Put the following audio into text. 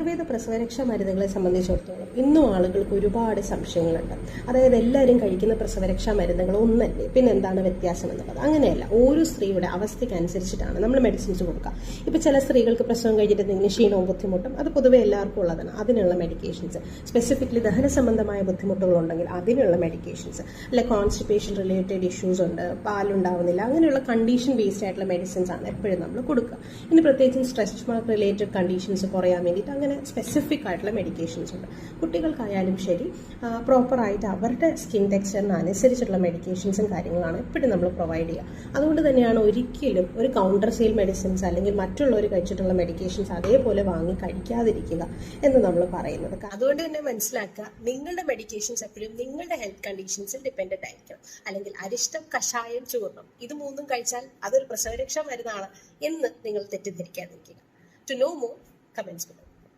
ആയുർവേദ പ്രസവരക്ഷാ മരുന്നുകളെ സംബന്ധിച്ചിടത്തോളം ഇന്നും ആളുകൾക്ക് ഒരുപാട് സംശയങ്ങളുണ്ട്. അതായത് എല്ലാവരും കഴിക്കുന്ന പ്രസവരക്ഷാ മരുന്നുകൾ ഒന്നല്ലേ? പിന്നെ എന്താണ് വ്യത്യാസം എന്നുള്ളത്? അങ്ങനെയല്ല. ഓരോ സ്ത്രീയുടെ അവസ്ഥയ്ക്ക് അനുസരിച്ചിട്ടാണ് നമ്മൾ മെഡിസിൻസ് കൊടുക്കുക. ഇപ്പൊ ചില സ്ത്രീകൾക്ക് പ്രസവം കഴിഞ്ഞിട്ട് എന്തെങ്കിലും ക്ഷീണവും ബുദ്ധിമുട്ടും അത് പൊതുവേ എല്ലാവർക്കും ഉള്ളതാണ്. അതിനുള്ള മെഡിക്കേഷൻസ് സ്പെസിഫിക്കലി ദഹന സംബന്ധമായ ബുദ്ധിമുട്ടുകൾ ഉണ്ടെങ്കിൽ അതിനുള്ള മെഡിക്കേഷൻസ് അല്ലെ കോൺസ്റ്റിപ്പേഷൻ റിലേറ്റഡ് ഇഷ്യൂസ് ഉണ്ട് പാലുണ്ടാവുന്നില്ല അങ്ങനെയുള്ള കണ്ടീഷൻ ബേസ്ഡ് ആയിട്ടുള്ള മെഡിസിൻസ് ആണ് എപ്പോഴും നമ്മൾ കൊടുക്കുക. ഇനി പ്രത്യേകിച്ചും സ്ട്രെസ് മാർക്ക് റിലേറ്റഡ് കണ്ടീഷൻസ് കുറയാൻ വേണ്ടിയിട്ട് അങ്ങനെ സ്പെസിഫിക് ആയിട്ടുള്ള മെഡിക്കേഷൻസ് ഉണ്ട്. കുട്ടികൾക്കായാലും ശരി പ്രോപ്പറായിട്ട് അവരുടെ സ്കിൻ ടെക്സ്ചറിന് അനുസരിച്ചുള്ള മെഡിക്കേഷൻസും കാര്യങ്ങളാണ് എപ്പോഴും നമ്മൾ പ്രൊവൈഡ് ചെയ്യുക. അതുകൊണ്ട് തന്നെയാണ് ഒരിക്കലും ഒരു കൗണ്ടർ സെയിൽ മെഡിസിൻസ് അല്ലെങ്കിൽ മറ്റുള്ളവർ കഴിച്ചിട്ടുള്ള മെഡിക്കേഷൻസ് അതേപോലെ വാങ്ങി കഴിക്കാതിരിക്കുക എന്ന് നമ്മൾ പറയുന്നത്. അതുകൊണ്ട് തന്നെ മനസ്സിലാക്കുക നിങ്ങളുടെ മെഡിക്കേഷൻസ് എപ്പോഴും നിങ്ങളുടെ ഹെൽത്ത് കണ്ടീഷൻസിൽ ഡിപ്പെൻഡന്റ് ആയിരിക്കണം. അല്ലെങ്കിൽ അരിഷ്ടം കഷായം ചൂർണം ഇത് മൂന്നും കഴിച്ചാൽ അതൊരു പ്രസവരക്ഷ മരുന്നാണ് എന്ന് നിങ്ങൾ തെറ്റിദ്ധരിക്കാതിരിക്കുക. To no more comments